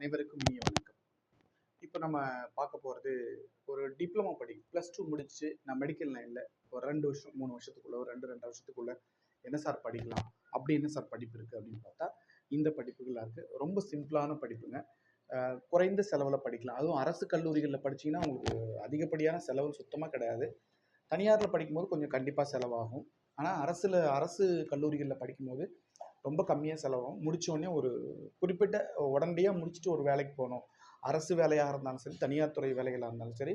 அனைவருக்கும் இனிய வணக்கம். இப்போ நம்ம பார்க்க போகிறது ஒரு டிப்ளமோ படி. ப்ளஸ் டூ முடிச்சு நான் மெடிக்கல் லைனில் ஒரு ரெண்டு வருஷம் மூணு வருஷத்துக்குள்ள ஒரு ரெண்டு ரெண்டு வருஷத்துக்குள்ள என்ன சார் படிக்கலாம்? அப்படி என்ன சார் படிப்பு இருக்குது அப்படின்னு பார்த்தா இந்த படிப்புகளாக இருக்குது ரொம்ப சிம்பிளான படிப்புங்க. குறைந்த செலவில் படிக்கலாம். அதுவும் அரசு கல்லூரிகளில் படிச்சீங்கன்னா உங்களுக்கு அதிகப்படியான செலவு சுத்தமாக கிடையாது. தனியாரில் படிக்கும்போது கொஞ்சம் கண்டிப்பாக செலவாகும். ஆனால் அரசில் அரசு கல்லூரிகளில் படிக்கும்போது ரொம்ப கம்மியாக செலவாகும். முடித்தோடனே ஒரு குறிப்பிட்ட உடனடியாக முடிச்சுட்டு ஒரு வேலைக்கு போகணும். அரசு வேலையாக இருந்தாலும் சரி தனியார் துறை வேலைகளாக இருந்தாலும் சரி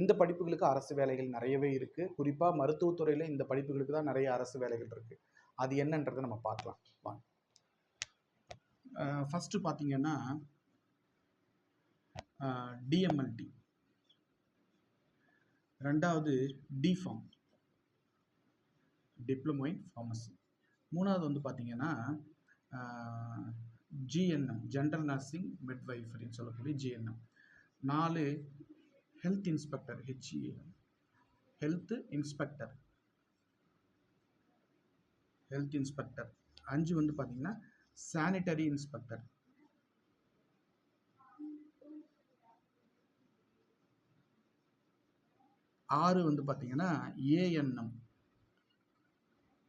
இந்த படிப்புகளுக்கு அரசு வேலைகள் நிறையவே இருக்குது குறிப்பாக மருத்துவத்துறையில் இந்த படிப்புகளுக்கு தான் நிறைய அரசு வேலைகள் இருக்குது அது என்னன்றதை நம்ம பார்க்கலாம். வாங்க. ஃபஸ்ட்டு பார்த்தீங்கன்னா டிஎம்எல்டி ரெண்டாவது டிஃபார்ம் டிப்ளமோ இன் ஃபார்மசி மூணாவது வந்து பார்த்தீங்கன்னா ஜிஎன்எம் ஜென்ரல் நர்சிங் மிட்வைஃபரின்னு சொல்லக்கூடிய ஜிஎன்எம் நாலு health inspector HEM health inspector health inspector அஞ்சு வந்து பார்த்தீங்கன்னா சானிட்டரி இன்ஸ்பெக்டர் ஆறு வந்து பார்த்தீங்கன்னா ஏஎன்எம்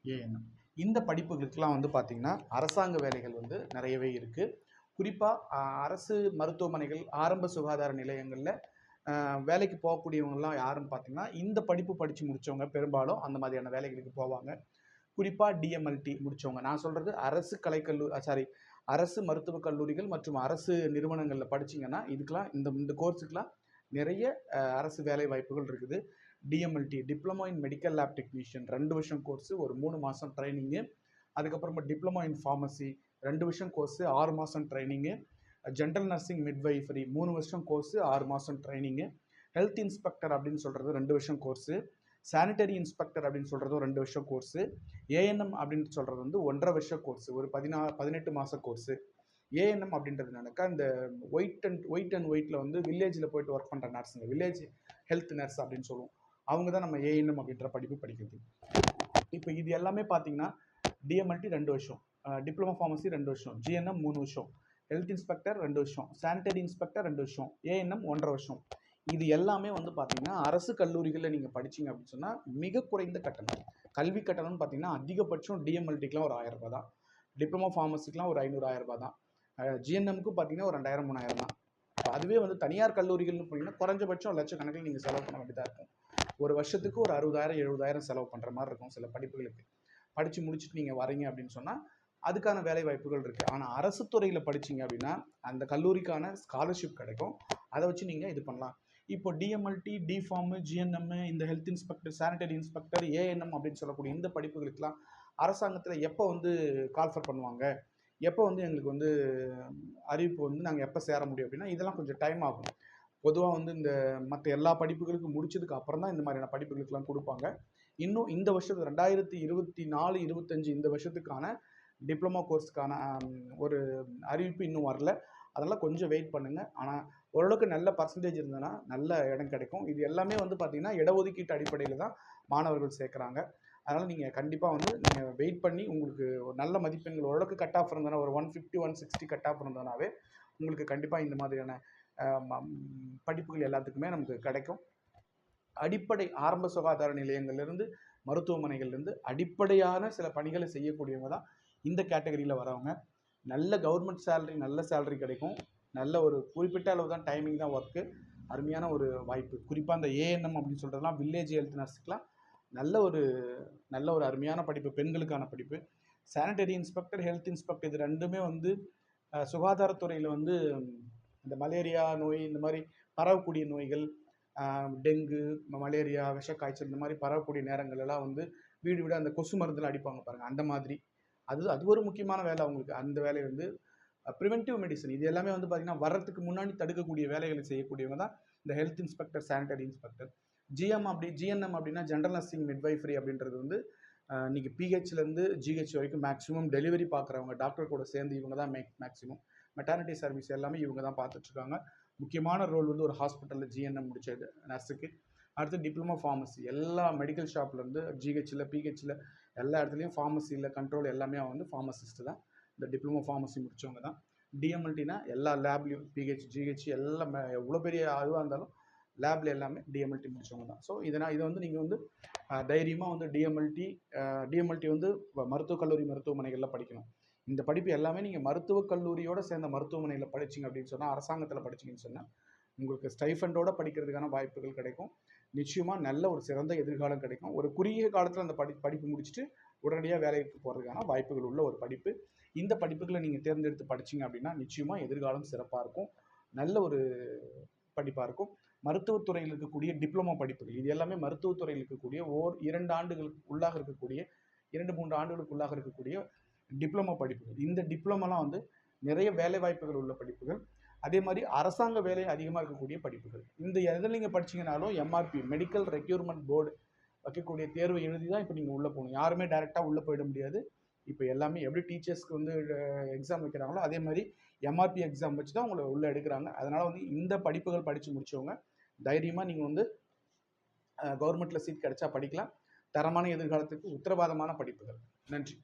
ஏஎன்எம் இந்த படிப்புகளுக்கெல்லாம் வந்து பார்த்திங்கன்னா அரசாங்க வேலைகள் வந்து நிறையவே இருக்குது குறிப்பாக அரசு மருத்துவமனைகள் ஆரம்ப சுகாதார நிலையங்களில் வேலைக்கு போகக்கூடியவங்கலாம் யாருன்னு பார்த்தீங்கன்னா இந்த படிப்பு படித்து முடித்தவங்க பெரும்பாலும் அந்த மாதிரியான வேலைகளுக்கு போவாங்க. குறிப்பாக டிஎம்எல்டி முடித்தவங்க நான் சொல்கிறது அரசு கலைக்கல்லூ சாரி அரசு மருத்துவக் கல்லூரிகள் மற்றும் அரசு நிறுவனங்களில் படிச்சீங்கன்னா இதுக்கெலாம் இந்த இந்த கோர்ஸுக்கெலாம் நிறைய அரசு வேலை வாய்ப்புகள் இருக்குது. DMLT diploma in medical lab technician ரெண்டு வருஷம் கோர்ஸு ஒரு மூணு மாதம் ட்ரைனிங்கு அதுக்கப்புறமா டிப்ளமோ இன் ஃபார்மசி ரெண்டு வருஷம் கோர்ஸு ஆறு மாதம் ட்ரைனிங்கு ஜென்ரல் நர்சிங் மிட்வைஃபரி மூணு வருஷம் கோர்ஸு ஆறு மாதம் ட்ரைனிங்கு ஹெல்த் இன்ஸ்பெக்டர் அப்படின்னு சொல்கிறது ரெண்டு வருஷம் கோர்ஸு சானிட்டரி இன்ஸ்பெக்டர் அப்படின்னு சொல்கிறதும் ரெண்டு வருஷம் கோர்ஸு ஏஎன்எம் அப்படின்னு சொல்கிறது வந்து ஒன்றரை வருஷம் கோர்ஸு ஒரு பதினா பதினெட்டு மாத கோர்ஸு ஏஎன்எம் அப்படின்றதுனாக்கா இந்த ஒயிட் அண்ட் ஒயிட் அண்ட் ஒயிட்டில் வந்து வில்லேஜில் போயிட்டு ஒர்க் பண்ணுற நர்ஸுங்க வில்லேஜ் ஹெல்த் நர்ஸ் அப்படின்னு சொல்லுவோம். அவங்க தான் நம்ம ஏஎன்எம் அப்படின்ற படிப்பு படிக்கிறது. இப்போ இது எல்லாமே பார்த்தீங்கன்னா டிஎம்எல்டி ரெண்டு வருஷம். டிப்ளமோ ஃபார்மசி ரெண்டு வருஷம். ஜிஎன்எம் மூணு வருஷம். ஹெல்த் இன்ஸ்பெக்டர் ரெண்டு வருஷம். சானிடரி இன்ஸ்பெக்டர் ரெண்டு வருஷம். ஏஎன்எம் ஒன்றரை வருஷம். இது எல்லாமே வந்து பார்த்தீங்கன்னா அரசு கல்லூரிகளில் நீங்கள் படிச்சீங்க அப்படின்னு சொன்னால் மிக குறைந்த கட்டணம். கல்வி கட்டணம்னு பார்த்தீங்கன்னா அதிகபட்சம் டிஎம்எல்டிக்கெலாம் ஒரு ஆயிரம் ரூபா தான். டிப்ளமோ ஃபார்மசிக்கெலாம் ஒரு ஐநூறு ஆயிரம் தான். ஜிஎன்எம்க்கு பார்த்தீங்கன்னா ஒரு ரெண்டாயிரம் மூணாயிரம் தான். அதுவே வந்து தனியார் கல்லூரிகள்னு போனீங்கன்னா குறைஞ்சபட்சம் லட்சக்கணக்கில் நீங்கள் செலவு பண்ண வேண்டியதாக இருக்கும். ஒரு வருஷத்துக்கு ஒரு அறுபதாயிரம் எழுபதாயிரம் செலவு பண்ணுற மாதிரி இருக்கும் சில படிப்புகளுக்கு. படித்து முடிச்சுட்டு நீங்கள் வரீங்க அப்படின்னு சொன்னால் அதுக்கான வேலை வாய்ப்புகள் இருக்குது ஆனால் அரசு துறையில் படிச்சீங்க அப்படின்னா அந்த கல்லூரிக்கான ஸ்காலர்ஷிப் கிடைக்கும். அதை வச்சு நீங்கள் இது பண்ணலாம். இப்போ டிஎம்எல்டி டிஃபார்மு ஜிஎன்எம் இந்த health inspector sanitary inspector ANM அப்படின்னு சொல்லக்கூடிய இந்த படிப்புகளுக்கெல்லாம் அரசாங்கத்தில் எப்போ வந்து கால்ஃபர் பண்ணுவாங்க? எப்போ வந்து எங்களுக்கு வந்து அறிவிப்பு வந்து நாங்கள் எப்போ சேர முடியும் அப்படின்னா இதெல்லாம் கொஞ்சம் டைம் ஆகும். பொதுவாக வந்து இந்த மற்ற எல்லா படிப்புகளுக்கும் முடிச்சதுக்கு அப்புறம் தான் இந்த மாதிரியான படிப்புகளுக்கெல்லாம் கொடுப்பாங்க. இன்னும் இந்த வருஷத்து ரெண்டாயிரத்தி இருபத்தி நாலு இருபத்தஞ்சு இந்த வருஷத்துக்கான டிப்ளமா கோர்ஸ்க்கான ஒரு அறிவிப்பு இன்னும் வரல. அதெல்லாம் கொஞ்சம் வெயிட் பண்ணுங்கள் ஆனால் ஓரளவுக்கு நல்ல பர்சன்டேஜ் இருந்ததுன்னா நல்ல இடம் கிடைக்கும். இது எல்லாமே வந்து பார்த்திங்கன்னா இடஒதுக்கீட்டு அடிப்படையில் தான் மாணவர்கள் சேர்க்குறாங்க. அதனால் நீங்கள் கண்டிப்பாக வந்து நீங்கள் வெயிட் பண்ணி உங்களுக்கு ஒரு நல்ல மதிப்பெண்கள் ஓரளவுக்கு கட் ஆஃப் இருந்ததுன்னா ஒரு one fifty one sixty cut off இருந்ததுனாவே உங்களுக்கு கண்டிப்பாக இந்த மாதிரியான படிப்புகள் எல்லாத்துக்குமே நமக்கு கிடைக்கும். அடிப்படை ஆரம்ப சுகாதார நிலையங்கள்லேருந்து மருத்துவமனைகள்லேருந்து அடிப்படையான சில பணிகளை செய்யக்கூடியவங்க தான் இந்த கேட்டகரியில் வரவங்க. நல்ல கவர்மெண்ட் சேலரி நல்ல சேலரி கிடைக்கும். நல்ல ஒரு குறிப்பிட்ட அளவு தான் டைமிங் தான் ஒர்க்கு அருமையான ஒரு வாய்ப்பு. குறிப்பாக அந்த ஏஎன்எம் அப்படின்னு சொல்கிறதுலாம் வில்லேஜ் ஹெல்த் நர்ஸுக்கெலாம் நல்ல ஒரு நல்ல ஒரு அருமையான படிப்பு பெண்களுக்கான படிப்பு. சானிடரி இன்ஸ்பெக்டர் ஹெல்த் இன்ஸ்பெக்டர் இது ரெண்டுமே வந்து சுகாதாரத்துறையில் வந்து இந்த மலேரியா நோய் இந்த மாதிரி பரவக்கூடிய நோய்கள் டெங்கு மலேரியா விஷக்காய்ச்சல் இந்த மாதிரி பரவக்கூடிய நேரங்கள் எல்லாம் வந்து வீடு வீடு அந்த கொசு மருந்துலாம் அடிப்பாங்க பாருங்கள் அந்த மாதிரி. அது அது ஒரு முக்கியமான வேலை அவங்களுக்கு. அந்த வேலையை வந்து ப்ரிவென்டிவ் மெடிசன் இது எல்லாமே வந்து பார்த்திங்கன்னா வர்றதுக்கு முன்னாடி தடுக்கக்கூடிய வேலைகளை செய்யக்கூடியவங்க தான் இந்த health inspector sanitary inspector GM அப்படி ஜிஎன்எம் அப்படின்னா ஜென்ரல் நர்சிங் மிட்வைஃப்ரி அப்படின்றது வந்து நீங்கள் பிஹெச்லேருந்து ஜிஹெச் வரைக்கும் மேக்ஸிமம் டெலிவரி பார்க்குறவங்க டாக்டர் கூட சேர்ந்து இவங்க தான் மேக் மேக்ஸிமம் மெட்டர்னிட்டி சர்வீஸ் எல்லாமே இவங்க தான் பார்த்துட்ருக்காங்க. முக்கியமான ரோல் வந்து ஒரு ஹாஸ்பிட்டலில் ஜிஎன்எம் முடிச்சது நர்ஸுக்கு அடுத்து டிப்ளமோ ஃபார்மசி எல்லா மெடிக்கல் ஷாப்லேருந்து ஜிஹெச்சில் பிஹெச்சில் எல்லா இடத்துலையும் ஃபார்மசியில் கண்ட்ரோல் எல்லாமே வந்து ஃபார்மசிஸ்ட் தான். இந்த டிப்ளமோ ஃபார்மசி முடித்தவங்க தான். டிஎம்எல்டினா எல்லா லேப்லையும் பிஹெச் ஜிஹெச் எல்லாம் எவ்வளோ பெரிய அதுவாக இருந்தாலும் லேப்ல எல்லாமே டிஎம்எல்டி முடிச்சவங்க தான். ஸோ இதனால் இதை வந்து நீங்கள் வந்து தைரியமாக வந்து டிஎம்எல்டி டிஎம்எல்டி வந்து மருத்துவக் கல்லூரி மருத்துவமனைகளில் படிக்கணும். இந்த படிப்பு எல்லாமே நீங்கள் மருத்துவக் கல்லூரியோடு சேர்ந்த மருத்துவமனையில் படிச்சீங்க அப்படின்னு சொன்னால் அரசாங்கத்தில் படிச்சீங்கன்னு சொன்னால் உங்களுக்கு ஸ்டைஃபண்டோட படிக்கிறதுக்கான வாய்ப்புகள் கிடைக்கும். நிச்சயமாக நல்ல ஒரு சிறந்த எதிர்காலம் கிடைக்கும். ஒரு குறுகிய காலத்தில் அந்த படி படிப்பு முடிச்சுட்டு உடனடியாக வேலைக்கு போகிறதுக்கான வாய்ப்புகள் உள்ள ஒரு படிப்பு. இந்த படிப்புகளை நீங்கள் தேர்ந்தெடுத்து படிச்சீங்க அப்படின்னா நிச்சயமாக எதிர்காலம் சிறப்பாக இருக்கும். நல்ல ஒரு படிப்பாக இருக்கும். மருத்துவத்துறையில் இருக்கக்கூடிய டிப்ளமோ படிப்புகள் இது எல்லாமே மருத்துவத்துறையில் இருக்கக்கூடிய ஓர் இரண்டு ஆண்டுகளுக்கு உள்ளாக இருக்கக்கூடிய இரண்டு மூன்று ஆண்டுகளுக்கு உள்ளாக இருக்கக்கூடிய டிப்ளமோ படிப்புகள். இந்த டிப்ளமோலாம் வந்து நிறைய வேலை வாய்ப்புகள் உள்ள படிப்புகள். அதே மாதிரி அரசாங்க வேலை அதிகமாக இருக்கக்கூடிய படிப்புகள். இந்த எதில் நீங்கள் படிச்சிங்கனாலும் எம்ஆர்பி மெடிக்கல் ரெக்யூர்மெண்ட் போர்டு வைக்கக்கூடிய தேர்வு எழுதி தான் இப்போ நீங்கள் உள்ளே போகணும். யாருமே டைரெக்டாக உள்ளே போயிட முடியாது. இப்போ எல்லாமே எப்படி டீச்சர்ஸ்க்கு வந்து எக்ஸாம் வைக்கிறாங்களோ அதே மாதிரி எம்ஆர்பி எக்ஸாம் வச்சு தான் உங்களை உள்ளே எடுக்கிறாங்க. அதனால் வந்து இந்த படிப்புகள் படித்து முடிச்சவங்க தைரியமாக நீங்கள் வந்து கவர்மெண்ட்டில் சீட் கிடைச்சா படிக்கலாம். தரமான எதிர்காலத்துக்கு உத்தரவாதமான படிப்புகள். நன்றி.